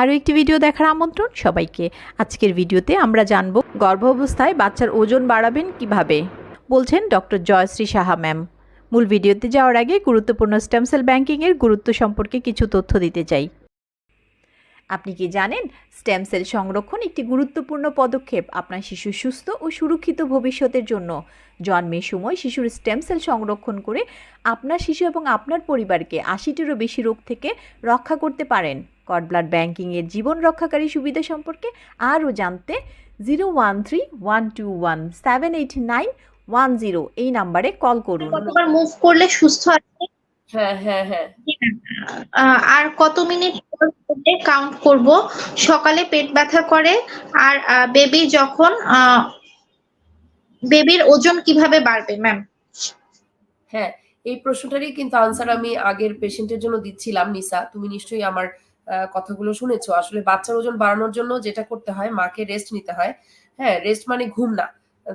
আরও একটি ভিডিও দেখার আমন্ত্রণ সবাইকে। আজকের ভিডিওতে আমরা জানব গর্ভাবস্থায় বাচ্চার ওজন বাড়াবেন কীভাবে। বলছেন ডক্টর জয়শ্রী সাহা ম্যাম। মূল ভিডিওতে যাওয়ার আগে গুরুত্বপূর্ণ স্টেম সেল ব্যাংকিংয়ের গুরুত্ব সম্পর্কে কিছু তথ্য দিতে চাই। আপনি কি জানেন, স্টেম সেল সংরক্ষণ একটি গুরুত্বপূর্ণ পদক্ষেপ আপনার শিশুর সুস্থ ও সুরক্ষিত ভবিষ্যতের জন্য। জন্মের সময় শিশুর স্টেম সেল সংরক্ষণ করে আপনার শিশু এবং আপনার পরিবারকে আশিটিরও বেশি রোগ থেকে রক্ষা করতে পারেন। কড ব্লাড ব্যাংকিংয়ের জীবন রক্ষাকারী সুবিধা সম্পর্কে আরও জানতে zero one three one two one seven eight nine one zero এই নাম্বারে কল করুন। কতবার মুভ করলে সুস্থ আছে? হ্যাঁ হ্যাঁ হ্যাঁ। আর কত মিনিট কাউন্ট করব? সকালে পেট ব্যথা করে আর বেবি যখন বেবির ওজন কীভাবে বাড়বে ম্যাম হ্যাঁ এই প্রশ্নটারই কিন্তু আনসার আমি আগের পেশেন্টের জন্য দিচ্ছিলাম নিসা। তুমি নিশ্চয়ই আমার কথাগুলো শুনেছো। আসলে বাচ্চার ওজন বাড়ানোর জন্য যেটা করতে হয়, মাকে রেস্ট নিতে হয়। হ্যাঁ রেস্ট মানে ঘুম না।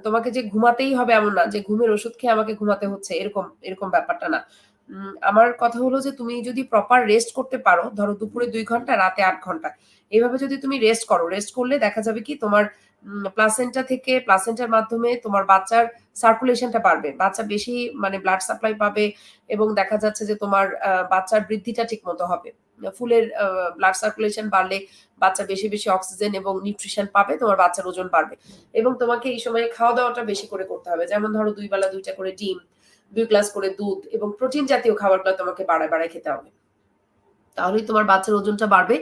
তোমাকে যে ঘুমাতেই হবে এমন না, যে ঘুমের ওষুধ খেয়ে আমাকে ঘুমাতে হচ্ছে, এরকম এরকম ব্যাপারটা না। আমার কথা হলো যে তুমি যদি প্রপার রেস্ট করতে পারো, ধরো দুপুরে দুই ঘণ্টা, রাতে আট ঘণ্টা এইভাবে যদি তুমি রেস্ট করো রেস্ট করলে দেখা যাবে কি তোমার প্লাসেন্টা থেকে প্লাসেন্টার মাধ্যমে তোমার বাচ্চার সার্কুলেশনটা বাড়বে, বাচ্চা বেশি মানে ব্লাড সাপ্লাই পাবে এবং দেখা যাচ্ছে যে তোমার বাচ্চার বৃদ্ধিটা ঠিক মতো হবে। ফুলের ব্লাড সার্কুলেশন বাড়লে বাচ্চা বেশি বেশি অক্সিজেন এবং নিউট্রিশন পাবে, তোমার বাচ্চার ওজন বাড়বে। এবং তোমাকে এই সময় খাওয়া দাওয়াটা বেশি করে করতে হবে, যেমন ধরো দুই বেলা দুইটা করে ডিম দুই গ্লাস করে দুধ এবং প্রোটিন জাতীয় খাবারগুলো তোমাকে বাড়ায় বাড়ায় খেতে হবে। তাহলেই তোমার বাচ্চার ওজনটা বাড়বে।